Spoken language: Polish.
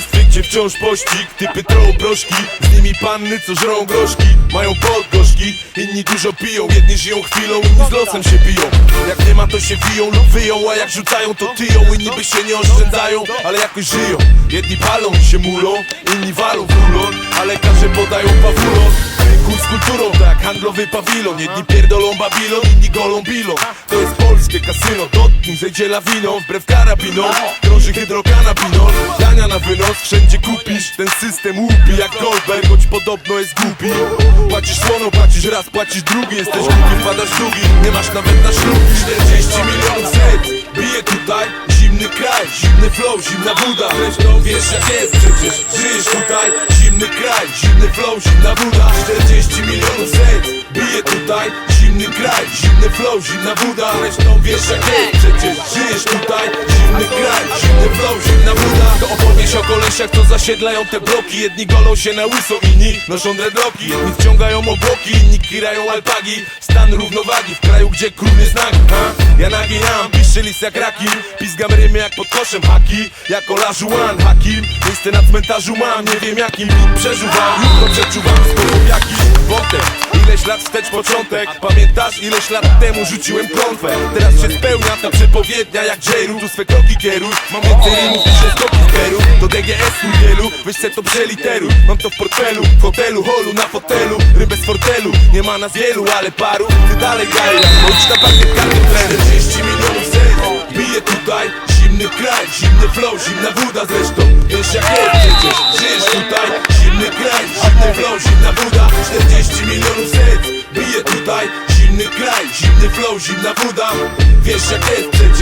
państwie, gdzie wciąż pościg Typy trołą proszki, z nimi panny, co żrą groszki Mają podgorzki, inni dużo piją Jedni żyją chwilą, inni z losem się biją. Jak nie ma to się wiją lub wyją A jak rzucają to tyją. Inni by się nie oszczędzają, ale jakoś żyją. Jedni palą i się mulą, inni walą w rulon A lekarze podają pawulon. Kurs z kulturą, tak handlowy pawilon. Jedni pierdolą Babilon, inni golą bilą To jest polskie kasyno, dotknij, zejdzie lawiną. Wbrew karabinom, krąży hydrokanabinol. Dania na wynos, wszędzie kupisz. Ten system łupi jak Goldberg Choć podobno jest głupi. Płacisz słoną, płacisz raz, płacisz drugi. Jesteś głupi, wpadasz w długi Nie masz nawet na ślub 40 milionów set. Bije Zimny flow, zimna woda wiesz jak jest przecież Żyjesz tutaj, zimny kraj Zimny flow, zimna woda. 40 milionów set Bije tutaj, zimny kraj Zimny flow, zimna woda wiesz jak jest przecież Żyjesz tutaj, zimny kraj Zimny flow, zimna opowieść o kolesiach, zasiedlają te bloki. Jedni golą się na łyso, inni noszą dreadlocki. Jedni wciągają obłoki, inni kirają alpagi. Stan równowagi w kraju, gdzie król jest nagi? Ja naginam, piszę list jak rakim Pizgam rymy jak pod koszem haki. Jako Lażuan, hakim Miejsce na cmentarzu mam, nie wiem jakim. Przeżuwam, jutro przeczuwam sposób jaki. Ileś lat wstecz początek. Pamiętasz ileś lat temu rzuciłem klątwę. Teraz się spełnia ta przepowiednia jak J-Ru Tu swe kroki kieruj, mam więcej rymów niż skoki w Peru Do DGS-u wielu, weź se to przeliteruj Mam to w portfelu, w hotelu, holu, na fotelu. Rym bez fortelu, nie ma nas wielu, ale paru. Ty dalej graj, bądź na parkiet karty tlen 40 milionów serc, bije tutaj Zimny kraj, zimny flow, zimna woda zresztą. Wiesz jak jest przecież, żyjesz tutaj. Zimny kraj, Zimny kraj, zimny flow, zimna woda. Wiesz jak jest